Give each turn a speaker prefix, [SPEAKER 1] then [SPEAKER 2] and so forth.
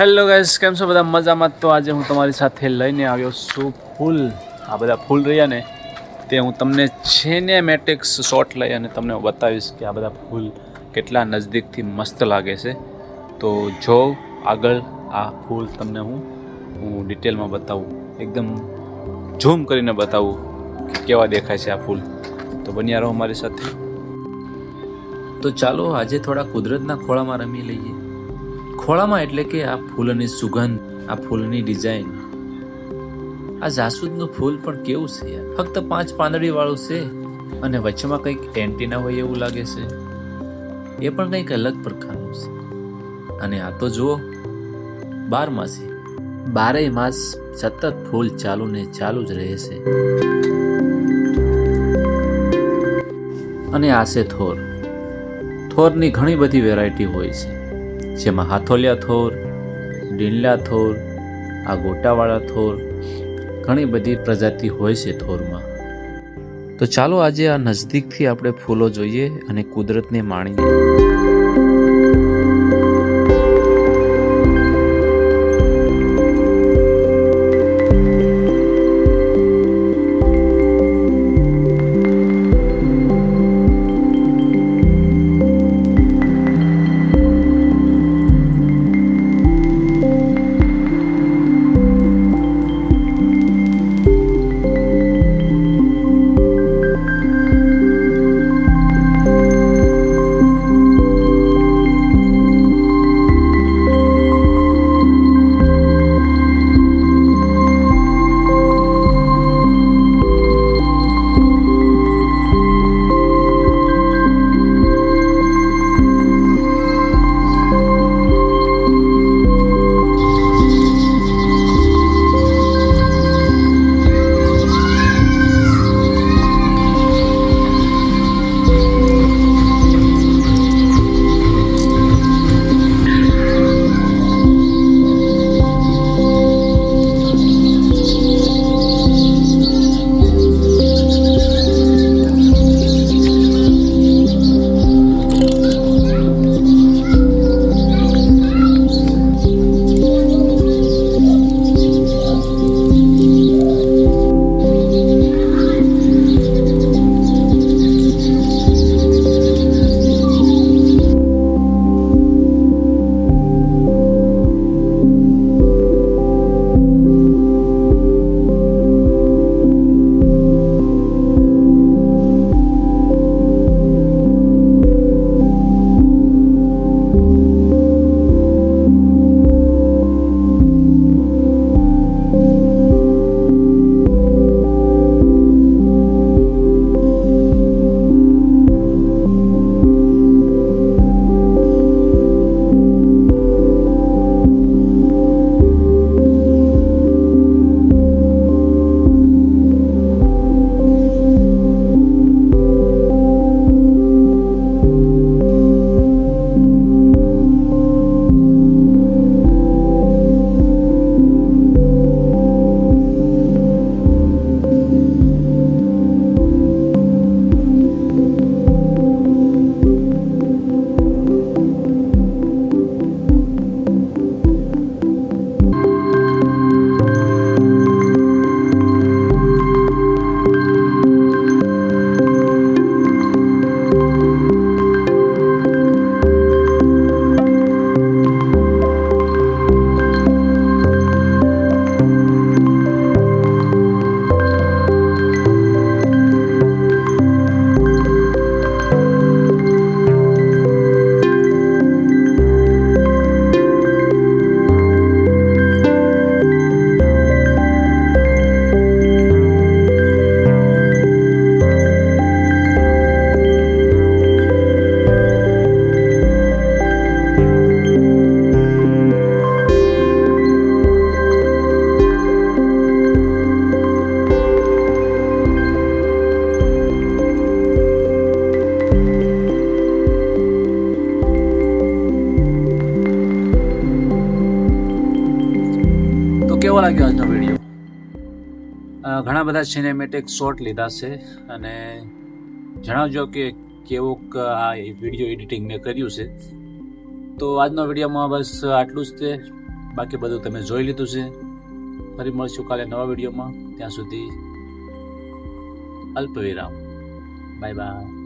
[SPEAKER 1] Hello guys કેમ છો બધા? મજામાં તો આજે હું તમારી સાથે લઈને આવ્યો છું ફૂલ. આ બધા ફૂલ રહ્યા ને, તે હું તમને સિનેમેટિક્સ શોટ લઈ અને તમને બતાવીશ કે આ બધા ફૂલ કેટલા નજદીકથી મસ્ત લાગે છે. તો જો આગળ આ ફૂલ તમને હું હું ડિટેલમાં બતાવું. એકદમ ઝૂમ કરીને બતાવું કે કેવા દેખાય છે આ ફૂલ. તો બન્યા રહો મારી સાથે. તો ચાલો આજે થોડા કુદરતના ખોળામાં રમી લઈએ. ખોળામાં એટલે કે આ ફૂલની સુગંધ, આ ફૂલની ડિઝાઇન. આ જાસૂદનું ફૂલ પણ કેવું છે ફક્ત પાંચ પાંદડી વાળું છે અને વચ્ચેમાં કંઈક એન્ટીના હોય એવું લાગે છે. એ પણ કંઈક અલગ પ્રકારનું છે. અને આ તો જુઓ બારમાસી બારેય માસ સતત ફૂલ ચાલુ ને ચાલુ જ રહે છે. અને આ છે થોર. થોરની ઘણી બધી વેરાયટી હોય છે. જેમાં હાથોલિયા થોર ડીંડલા થોર આ ગોટાવાળા થોર, ઘણી બધી પ્રજાતિ હોય છે થોરમાં. તો ચાલો આજે આ નજદીકથી આપણે ફૂલો જોઈએ અને કુદરતને માણીએ. લાગ્યો આજનો વીડિયો ઘણા બધા સિનેમેટિક શોટ લીધા છે અને જણાવજો કે કેવોક આ વીડિયો એડિટિંગ મેં કર્યું છે. તો આજનો વિડીયોમાં બસ આટલું જ તે. બાકી બધું તમે જોઈ લીધું છે. ફરી મળશું કાલે નવા વિડીયોમાં. ત્યાં સુધી અલ્પ વિરામ બાય બાય